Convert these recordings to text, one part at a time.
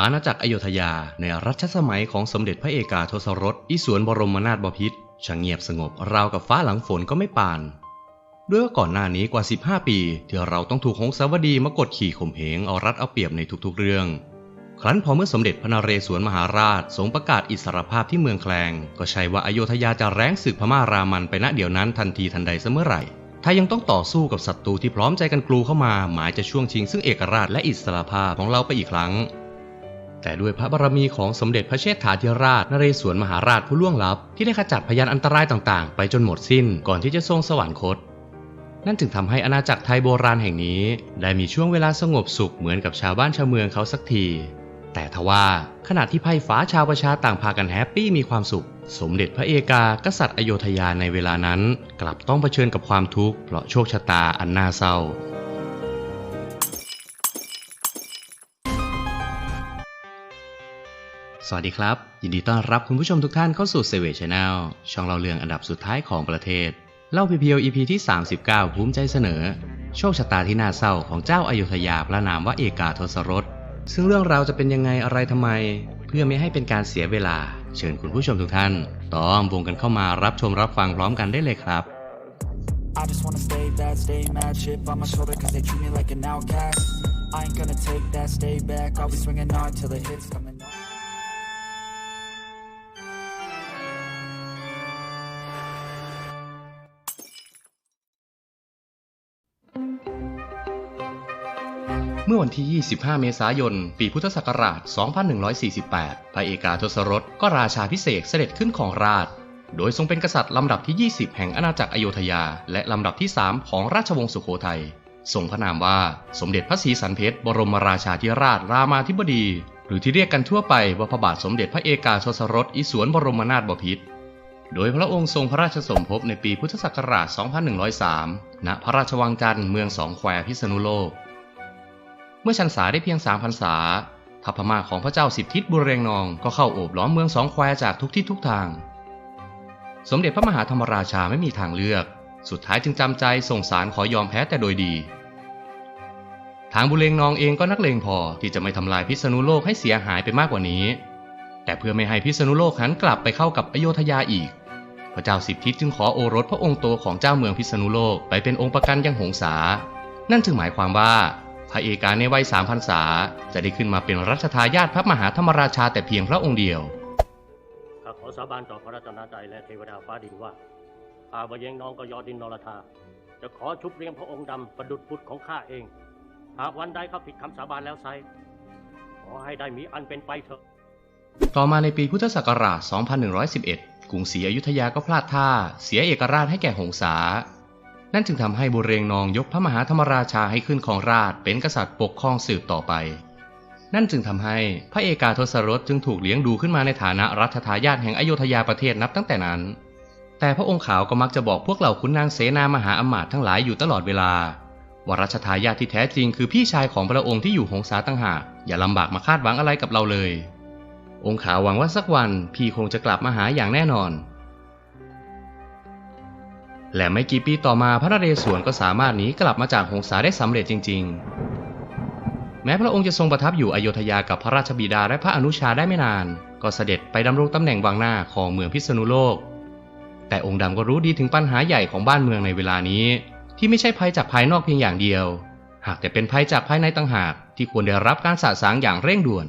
อาณาจักรอโยธยาในรัชสมัยของสมเด็จพระเอกาทศรสอิสวนบรมนาถบพิตรช่างเงียบสงบราวกับฟ้าหลังฝนก็ไม่ปาน ด้วยว่าก่อนหน้านี้กว่า 15 ปี ที่เราต้องถูกหงสาวดีมากดขี่ข่มเหงเอารัดเอาเปรียบในทุกๆเรื่อง ครั้นพอเมื่อสมเด็จพระนเรศวรมหาราชทรงประกาศอิสรภาพที่เมืองแคลง ก็ใช่ว่าอโยธยาจะแร้งศึกพม่ารามันไปณเดี๋ยวนั้นทันทีทันใดเสมอไหร่ถ้ายังต้องต่อสู้กับศัตรูที่พร้อมใจกันกลูเข้ามา หมายจะช่วงชิงซึ่งเอกราชและอิสรภาพของเราไปอีกครั้ง แต่ด้วยพระบารมีของสมเด็จพระเชษฐาธิราชนเรศวรมหาราชผู้ล่วงลับ ที่ได้ขจัดพยานอันตรายต่างๆ ไปจนหมดสิ้นก่อนที่จะทรงสวรรคต นั่นจึงทำให้อาณาจักรไทยโบราณแห่งนี้ ได้มีช่วงเวลาสงบสุขเหมือนกับชาวบ้านชาวเมืองเขาสักที แต่ทว่าขณะที่ไพ่ฟ้าชาวประชาต่างพากันแฮปปี้มีความสุข สมเด็จพระเอกากษัตริย์อโยธยาในเวลานั้น กลับต้องเผชิญกับความทุกข์เพราะโชคชะตาอันน่าเศร้า สวัสดีครับ ยินดีต้อนรับคุณผู้ชมทุกท่านเข้าสู่เซเว่นชาแนลช่องเราเรื่องอันดับสุดท้ายของประเทศ เล่าเพียวๆ EP ที่ 39 ภูมิใจเสนอ โชคชะตาที่น่าเศร้าของเจ้าอายุธยาพระนามว่าเอกาทศรสซึ่งเรื่องราวจะเป็นยังไงอะไรทำไม เพื่อไม่ให้เป็นการเสียเวลา เชิญคุณผู้ชมทุกท่านต้อมวงกันเข้ามารับชมรับฟังพร้อมกันได้เลยครับ I just wanna stay bad, stay mad, chip on my shoulder cause they treat me like an outcast I ain't gonna take that, stay back, I'll be swinging hard till the hits coming เมื่อวันที่ 25 เมษายน ปีพุทธศักราช 2148 พระเอกาทศรสก็ราชาพิเศษเสด็จขึ้นของราช โดยทรงเป็นกษัตริย์ลำดับที่ 20 แห่งอาณาจักรอโยธยา และลำดับที่ 3 ของราชวงศ์สุโขทัย ทรงพระนามว่าสมเด็จพระศรีสันเพชรบรมราชาธิราชรามาธิบดี หรือที่เรียกกันทั่วไปว่าพระบาทสมเด็จพระเอกาทศรสอิสวนบรมนาถบพิตรโดยพระองค์ทรงพระราชสมภพในปีพุทธศักราช 2103 ณ พระราชวังจันทร์เมืองสองแควพิษณุโลก เมื่อชันษาได้เพียงสามพรรษาทัพพม่าของพระเจ้าสิบทิศบุเรงนองก็เข้าโอบล้อมเมืองสองแควจากทุกทิศทุกทาง สมเด็จพระมหาธรรมราชาไม่มีทางเลือก สุดท้ายจึงจำใจส่งสารขอยอมแพ้แต่โดยดี ทางบุเรงนองเองก็นักเลงพอที่จะไม่ทำลายพิษณุโลกให้เสียหายไปมากกว่านี้ แต่เพื่อไม่ให้พิษณุโลกหันกลับไปเข้ากับอโยธยาอีก พระเจ้าสิบทิศจึงขอโอรสพระองค์โตของเจ้าเมืองพิษณุโลกไปเป็นองค์ประกันยังหงสานั่นจึงหมายความว่า พระเอกาในวัยสามพรรษา จะได้ขึ้นมาเป็นรัชทายาทพระมหาธรรมราชาแต่เพียงพระองค์เดียว ข้าขอสาบานต่อพระรัตนตรัยและเทวดาฟ้าดินว่าข้าบเยงน้องก็ยอดินนรธาจะขอชุบเรียงพระองค์ดำประดุจบุตรของข้าเอง หากวันใดเขาผิดคำสาบานแล้วไซขอให้ได้มีอันเป็นไปเถอะ ต่อมาในปีพุทธศักราช 2111 กรุงศรีอยุธยาก็พลาดท่า เสียเอกราชให้แก่หงสา นั่นจึงทำให้บุเรงนองยกพระมหาธรรมราชาให้ขึ้นครองราชเป็นกษัตริย์ปกครองสืบต่อไป นั่นจึงทำให้พระเอกาทศรสจึงถูกเลี้ยงดูขึ้นมาในฐานะรัชทายาทแห่งอโยธยาประเทศนับตั้งแต่นั้น แต่พระองค์ขาวก็มักจะบอกพวกเหล่าขุนนางเสนามหาอมาตย์ทั้งหลายอยู่ตลอดเวลาว่ารัชทายาทที่แท้จริงคือพี่ชายของพระองค์ที่อยู่หงสาตั้งหากอย่าลำบากมาคาดหวังอะไรกับเราเลย องค์ขาวหวังว่าสักวันพี่คงจะกลับมาหาอย่างแน่นอน และไม่กี่ปีต่อมาพระนเรศวรก็สามารถหนีกลับมาจากหงสาได้สำเร็จจริง ๆ แม้พระองค์จะทรงประทับอยู่อโยธยากับพระราชบิดาและพระอนุชาได้ไม่นาน ก็เสด็จไปดำรงตำแหน่งวังหน้าของเมืองพิษณุโลก แต่องค์ดำก็รู้ดีถึงปัญหาใหญ่ของบ้านเมืองในเวลานี้ ที่ไม่ใช่ภัยจากภายนอกเพียงอย่างเดียว หากแต่เป็นภัยจากภายในต่างหากที่ควรได้รับการสะสางอย่างเร่งด่วน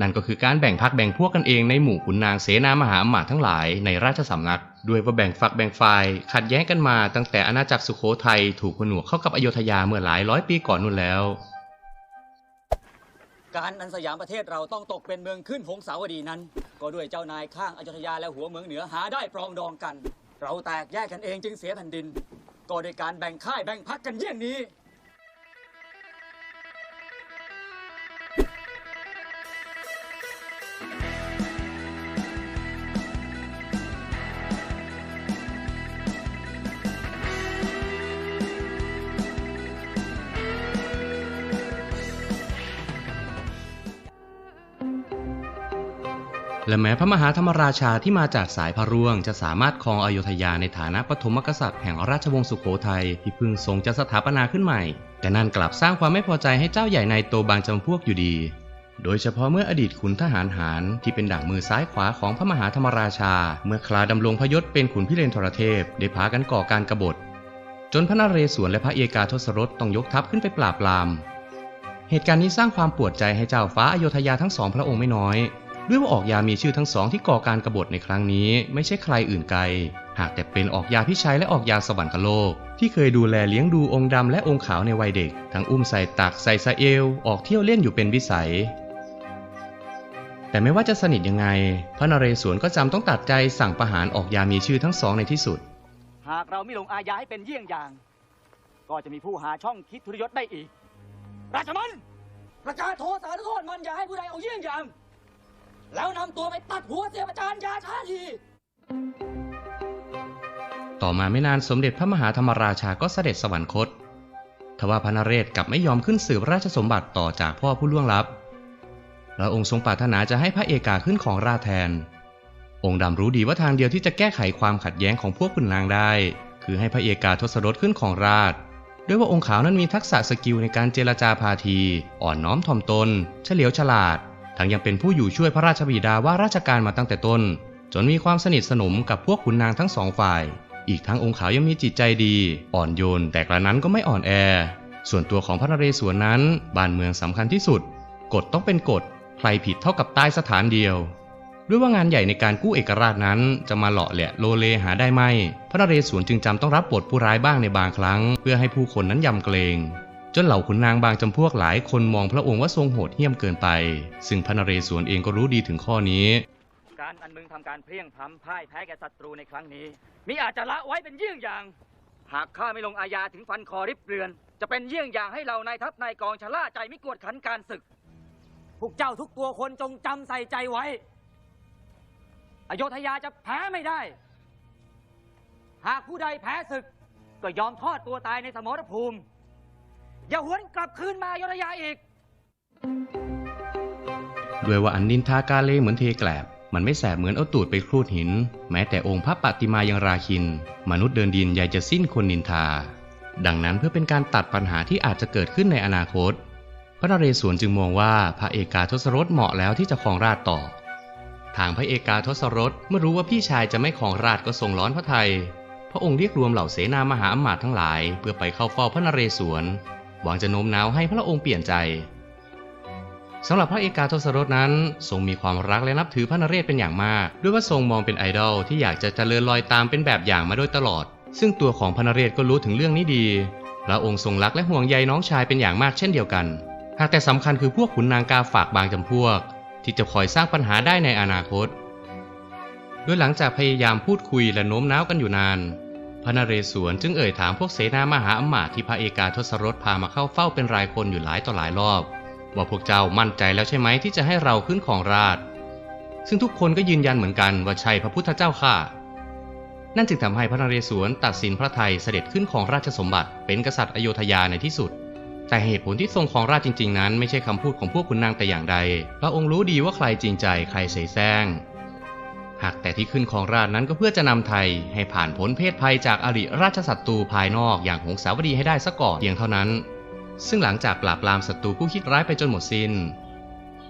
นั่นก็คือการแบ่งพักแบ่งพวกกันเองในหมู่ขุนนางเสนามหาอำมาตย์ทั้งหลายในราชสำนัก ด้วยว่าแบ่งฝักแบ่งฝ่ายขัดแย้งกันมาตั้งแต่อาณาจักรสุโขทัยถูกผนวกเข้ากับอโยธยาเมื่อหลายร้อยปีก่อนนู่นแล้ว การอันสยามประเทศเราต้องตกเป็นเมืองขึ้นหงสาวดีนั้น ก็ด้วยเจ้านายข้างอยุธยาและหัวเมืองเหนือหาได้ปรองดองกัน เราแตกแยกกันเองจึงเสียแผ่นดิน ก็โดยการแบ่งค่ายแบ่งพักกันเยี่ยงนี้ และแม้พระมหาธรรมราชาที่มาจากสายพระร่วง จะสามารถครองอโยธยาในฐานะปฐมกษัตริย์แห่งราชวงศ์สุโขทัยที่เพิ่งทรงจะสถาปนาขึ้นใหม่ แต่นั่นกลับสร้างความไม่พอใจให้เจ้าใหญ่ในโตบางจำพวกอยู่ดี โดยเฉพาะเมื่ออดีตขุนทหารหารที่เป็นด่างมือซ้ายขวาของพระมหาธรรมราชา เมื่อคลาดำรงพยศเป็นขุนพิเรนทรเทพ ได้พากันก่อการกบฏ จนพระนเรศวรและพระเอกาทศรถต้องยกทัพขึ้นไปปราบปราม เหตุการณ์นี้สร้างความปวดใจให้เจ้าฟ้าอโยธยาทั้งสองพระองค์ไม่น้อย ด้วยว่าออกยามีชื่อทั้งสองที่ก่อการกบฏในครั้งนี้ ไม่ใช่ใครอื่นไกล หากแต่เป็นออกยาพิชัยและออกยาสวรรคโลกที่เคยดูแลเลี้ยงดูองค์ดำและองค์ขาวในวัยเด็ก ทั้งอุ้มใส่ตักใส่สะเอว ออกเที่ยวเล่นอยู่เป็นวิสัย แต่ไม่ว่าจะสนิทยังไง พระนเรศวรก็จำต้องตัดใจสั่งประหารออกยามีชื่อทั้งสองในที่สุด หากเราไม่ลงอาญาให้เป็นเยี่ยงอย่าง ก็จะมีผู้หาช่องคิดทุรยศได้อีก ราชมันประกาศโทษสารโทษมันอย่าให้ผู้ใดเอาเยี่ยงอย่าง แล้วนำตัวไปตัดหัวเสียประจานยาช้าทีต่อมาไม่นานสมเด็จพระมหาธรรมราชาก็เสด็จสวรรคต ทว่าพระนเรศกลับไม่ยอมขึ้นสืบราชสมบัติต่อจากพ่อผู้ล่วงลับ แล้วองค์ทรงปรารถนาจะให้พระเอกาขึ้นของราแทน องค์ดำรู้ดีว่าทางเดียวที่จะแก้ไขความขัดแย้งของพวกขุนนางได้ คือให้พระเอกาทศรถขึ้นของราชด้วยว่าองค์ขาวนั้นมีทักษะสกิลในการเจรจาพาที อ่อนน้อมถ่อมตน เฉลียวฉลาด ทั้งยังเป็นผู้อยู่ช่วยพระราชบิดาว่าราชการมาตั้งแต่ต้น จนมีความสนิทสนมกับพวกขุนนางทั้งสองฝ่าย อีกทั้งองค์ขาวยังมีจิตใจดี อ่อนโยน แต่กระนั้นก็ไม่อ่อนแอ ส่วนตัวของพระนเรศวรนั้น บ้านเมืองสำคัญที่สุด กฎต้องเป็นกฎ ใครผิดเท่ากับตายสถานเดียว ด้วยว่างานใหญ่ในการกู้เอกราชนั้นจะมาหล่อแหละโลเลหาได้ไหมพระนเรศวรจึงจำต้องรับบทผู้ร้ายบ้างในบางครั้ง เพื่อให้ผู้คนนั้นยำเกรงจนเหล่าขุนนางบางจำพวกหลายคนมองพระองค์ว่าทรงโหดเหี้ยมเกินไป ซึ่งพระนเรศวรเองก็รู้ดีถึงข้อนี้ การอันมึงทำการเพลียงพล้ำพ่ายแพ้แก่ศัตรูในครั้งนี้มิอาจจะละไว้เป็นเยี่ยงอย่าง หากข้าไม่ลงอาญาถึงฟันคอริบเรือน จะเป็นเยี่ยงอย่างให้เรานายทัพนายกองชะล่าใจไม่กวดขันการศึก พวกเจ้าทุกตัวคนจงจำใส่ใจไว้ อโยธยาจะแพ้ไม่ได้ หากผู้ใดแพ้ศึก ก็ยอมทอดตัวตายในสมรภูมิ อย่าหวนกลับคืนมาอโยธยาอีก ด้วยว่าอันนินทากาเลเหมือนเทแกลบ มันไม่แสบเหมือนเอาตูดไปครูดหิน แม้แต่องค์พระปฏิมายังราคิน มนุษย์เดินดินใหญ่จะสิ้นคนนินทา ดังนั้นเพื่อเป็นการตัดปัญหาที่อาจจะเกิดขึ้นในอนาคต พระนเรศวรจึงมองว่าพระเอกาทศรถเหมาะแล้วที่จะครองราชต่อ ทางพระเอกาทศรถเมื่อรู้ว่าพี่ชายจะไม่ครองราชก็ทรงร้อนพระไทย พระองค์เรียกรวมเหล่าเสนามหาอำมาตย์ทั้งหลาย เพื่อไปเข้าเฝ้าพระนเรศวร หวังจะโน้มน้าวให้พระองค์เปลี่ยนใจสำหรับพระเอกาทศรถนั้นทรงมีความรักและนับถือพระนเรศเป็นอย่างมาก ด้วยว่าทรงมองเป็นไอดอลที่อยากจะเจริญรอยตามเป็นแบบอย่างมาโดยตลอด ซึ่งตัวของพระนเรศก็รู้ถึงเรื่องนี้ดี พระองค์ทรงรักและห่วงใยน้องชายเป็นอย่างมากเช่นเดียวกัน หากแต่สำคัญคือพวกขุนนางกาฝากบางจำพวก ที่จะคอยสร้างปัญหาได้ในอนาคต โดยหลังจากพยายามพูดคุยและโน้มน้าวกันอยู่นาน พระนเรศวรจึงเอ่ยถามพวกเสนามหาอมาตย์ที่พระเอกาทศรถพามาเข้าเฝ้าเป็นรายคนอยู่หลายต่อหลายรอบ ว่าพวกเจ้ามั่นใจแล้วใช่ไหมที่จะให้เราขึ้นของราชซึ่งทุกคนก็ยืนยันเหมือนกันว่าใช่พระพุทธเจ้าค่ะ นั่นจึงทำให้พระนเรศวรตัดสินพระไทยเสด็จขึ้นของราชสมบัติเป็นกษัตริย์อโยธยาในที่สุด แต่เหตุผลที่ทรงครองราชจริง ๆ นั้นไม่ใช่คำพูดของพวกขุนนางแต่อย่างใด พระองค์รู้ดีว่าใครจริงใจใครเสแสร้ง หากแต่ที่ขึ้นของราชนั้นก็เพื่อจะนำไทย ให้ผ่านพ้นเพศภัยจากอริราชศัตรูภายนอกอย่างหงสาวดีให้ได้ซะก่อนเพียงเท่านั้น ซึ่งหลังจากปราบปรามศัตรูผู้คิดร้ายไปจนหมดสิน้น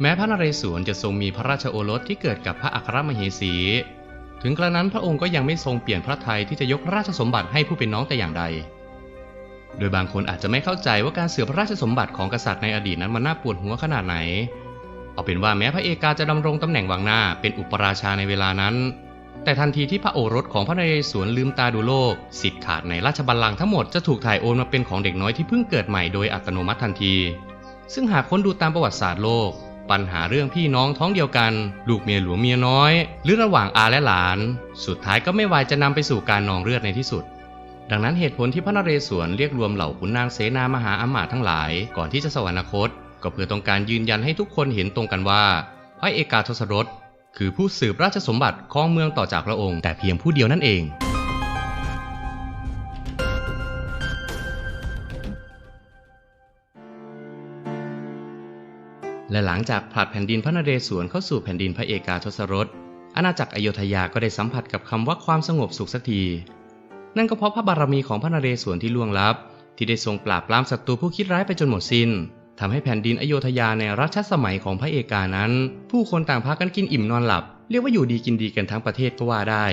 แม้พระนเรศวรจะทรงมีพระราชโอรสที่เกิดกับพระอัครมเหสี ถึงกระนั้นพระองค์ก็ยังไม่ทรงเปลี่ยนพระทัยที่จะยกราชสมบัติให้ผู้เป็นน้องแต่อย่างใด โดยบางคนอาจจะไม่เข้าใจว่าการเสื่อมพระราชสมบัติของกษัตริย์ในอดีตนั้นมันน่าปวดหัวขนาดไหน เอาเป็นว่าแม้พระเอกาจะดำรงตำแหน่งวังหน้าเป็นอุปราชาในเวลานั้น แต่ทันทีที่พระโอรสของพระนเรศวรลืมตาดูโลก สิทธิ์ขาดในราชบัลลังก์ทั้งหมดจะถูกถ่ายโอนมาเป็นของเด็กน้อยที่เพิ่งเกิดใหม่โดยอัตโนมัติทันที ซึ่งหากค้นดูตามประวัติศาสตร์โลก ปัญหาเรื่องพี่น้องท้องเดียวกัน ลูกเมียหลวงเมียน้อย หรือระหว่างอาและหลาน สุดท้ายก็ไม่วายจะนำไปสู่การนองเลือดในที่สุด ดังนั้นเหตุผลที่พระนเรศวรเรียกรวมเหล่าขุนนางเสนามหาอำมาตย์ทั้งหลาย ก่อนที่จะสวรรคต ก็เพื่อต้องการยืนยันให้ทุกคนเห็นตรงกันว่า พระเอกาทศรถคือผู้สืบราชสมบัติของเมืองต่อจากพระองค์แต่เพียงผู้เดียวนั่นเอง และหลังจากผลัดแผ่นดินพระนเรศวรเข้าสู่แผ่นดินพระเอกาทศรถอาณาจักรอโยธยาก็ได้สัมผัสกับคำว่าความสงบสุขสักที นั่นก็เพราะพระบารมีของพระนเรศวรที่ล่วงลับ ที่ได้ทรงปราบปรามศัตรูผู้คิดร้ายไปจนหมดสิน้นทำให้แผ่นดินอโยธยาในรัชสมัยของพระเอกานั้น ผู้คนต่างพากันกินอิ่มนอนหลับ เรียกว่าอยู่ดีกินดีกันทั้งประเทศก็ว่าได้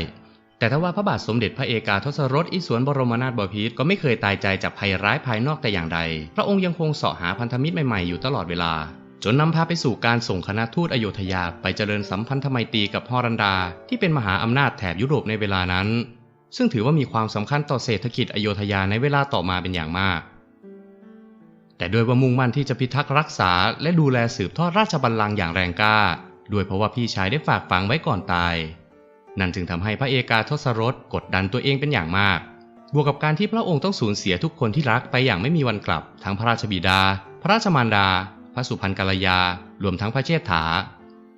แต่ถ้าว่าพระบาทสมเด็จพระเอกาทศรถอิสวนบรมนาถบพิตรก็ไม่เคยตายใจจากภัยร้ายภายนอกแต่อย่างใด พระองค์ยังคงเสาะหาพันธมิตรใหม่ๆอยู่ตลอดเวลา จนนำพาไปสู่การส่งคณะทูตอโยธยาไปเจริญสัมพันธไมตรีกับฮอรันดา ที่เป็นมหาอำนาจแถบยุโรปในเวลานั้น ซึ่งถือว่ามีความสำคัญต่อเศรษฐกิจอโยธยาในเวลาต่อมาเป็นอย่างมาก แต่ด้วยว่ามุ่งมั่นที่จะพิทักษ์รักษา และดูแลสืบทอดราชบัลลังก์อย่างแรงกล้า ด้วยเพราะว่าพี่ชายได้ฝากฝังไว้ก่อนตาย นั่นจึงทำให้พระเอกาทศรถกดดันตัวเองเป็นอย่างมาก บวกกับการที่พระองค์ต้องสูญเสียทุกคนที่รักไปอย่างไม่มีวันกลับ ทั้งพระราชบิดา พระราชมารดา พระสุพรรณกัลยา รวมทั้งพระเชษฐา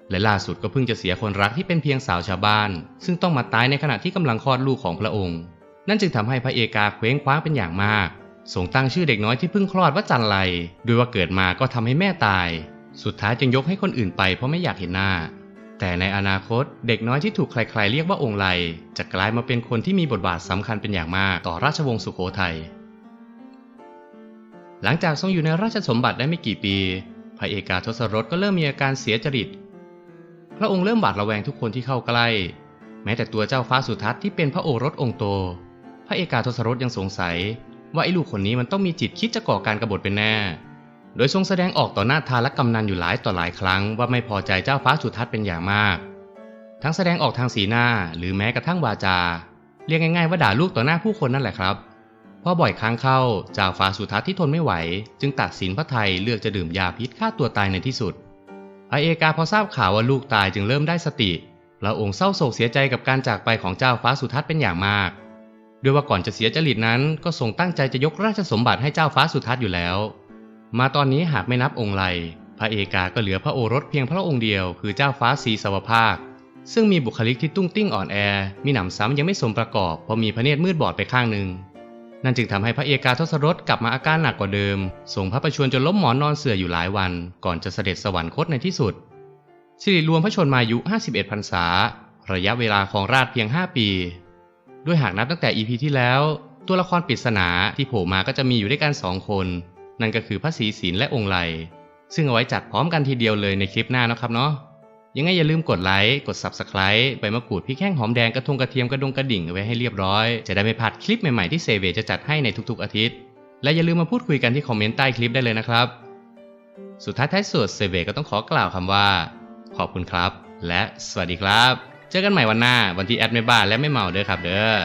และล่าสุดก็เพิ่งจะเสียคนรักที่เป็นเพียงสาวชาวบ้าน ซึ่งต้องมาตายในขณะที่กำลังคลอดลูกของพระองค์ นั่นจึงทำให้พระเอกาเคว้งคว้างเป็นอย่างมากส่งตั้งชื่อเด็กน้อยที่เพิ่งคลอดว่าจันไรโดยว่าเกิดมาก็ทำให้แม่ตาย สุดท้ายจึงยกให้คนอื่นไปเพราะไม่อยากเห็นหน้า แต่ในอนาคตเด็กน้อยที่ถูกใครๆเรียกว่าองค์ไลจะกลายมาเป็นคนที่มีบทบาทสำคัญเป็นอย่างมากต่อราชวงศ์สุโขทัย หลังจากทรงอยู่ในราชสมบัติได้ไม่กี่ปี พระเอกาทศรถก็เริ่มมีอาการเสียจริต พระองค์เริ่มบาดระแวงทุกคนที่เข้าใกล้ แม้แต่ตัวเจ้าฟ้าสุทัศน์ที่เป็นพระโอรสองค์โต พระเอกาทศรถยังสงสัย ว่าไอ้ลูกคนนี้มันต้องมีจิตคิดจะก่อการกบฏเป็นแน่ โดยทรงแสดงออกต่อหน้าทาละกำนันอยู่หลายต่อหลายครั้งว่าไม่พอใจเจ้าฟ้าสุทัศน์เป็นอย่างมาก ทั้งแสดงออกทางสีหน้าหรือแม้กระทั่งวาจา เรียกง่ายๆว่าด่าลูกต่อหน้าผู้คนนั่นแหละครับพอบ่อยครั้งเข้าเจ้าฟ้าสุทัศน์ที่ทนไม่ไหว จึงตัดสินพระไทยเลือกจะดื่มยาพิษฆ่าตัวตายในที่สุด พระเอกาพอทราบข่าวว่าลูกตายจึงเริ่มได้สติพระองค์เศร้าโศกเสียใจกับการจากไปของเจ้าฟ้าสุทัศน์เป็นอย่างมากด้วยว่าก่อนจะเสียจริตนั้นก็ทรงตั้งใจจะยกราชสมบัติให้เจ้าฟ้าสุทัศน์อยู่แล้ว มาตอนนี้หากไม่นับองค์ไลพระเอกาก็เหลือพระโอรสเพียงพระองค์เดียวคือเจ้าฟ้าสีสวภาค ซึ่งมีบุคลิกที่ตุ้งติ้งอ่อนแอ มีหนำซ้ำยังไม่สมประกอบเพราะมีพระเนตรมืดบอดไปข้างหนึ่ง นั่นจึงทำให้พระเอกาทศรถกลับมาอาการหนักกว่าเดิม ส่งพระประชวรจนล้มหมอนนอนเสื่ออยู่หลายวัน ก่อนจะเสด็จสวรรคตในที่สุด สิริรวมพระชนมายุ 51พรรษา ระยะเวลาของราชเพียง 5 ปี ด้วยหากนับตั้งแต่ EP ที่แล้ว ตัวละครปริศนาที่โผล่มาก็จะมีอยู่ด้วยกันสองคน นั่นก็คือพระศรีศีลและองค์ไลซึ่งเอาไว้จัดพร้อมกันทีเดียวเลยในคลิปหน้านะครับเนาะ ยังไงอย่าลืมกดไลค์ กด Subscribe ใบมะกรูดพริกแห้งหอมแดงกระทงกระเทียมกระดงกระดิ่งไว้ให้เรียบร้อย จะได้ไม่พลาดคลิปใหม่ๆที่เซเวจะจัดให้ในทุกๆอาทิตย์ และอย่าลืมมาพูดคุยกันที่คอมเมนต์ใต้คลิปได้เลยนะครับ สุดท้ายท้ายสุดเซเวก็ต้องขอกล่าวคำว่า ขอบคุณครับ และสวัสดีครับ เจอกันใหม่วันหน้าวันที่แอดไม่บ้าและไม่เมาเด้อครับเด้อ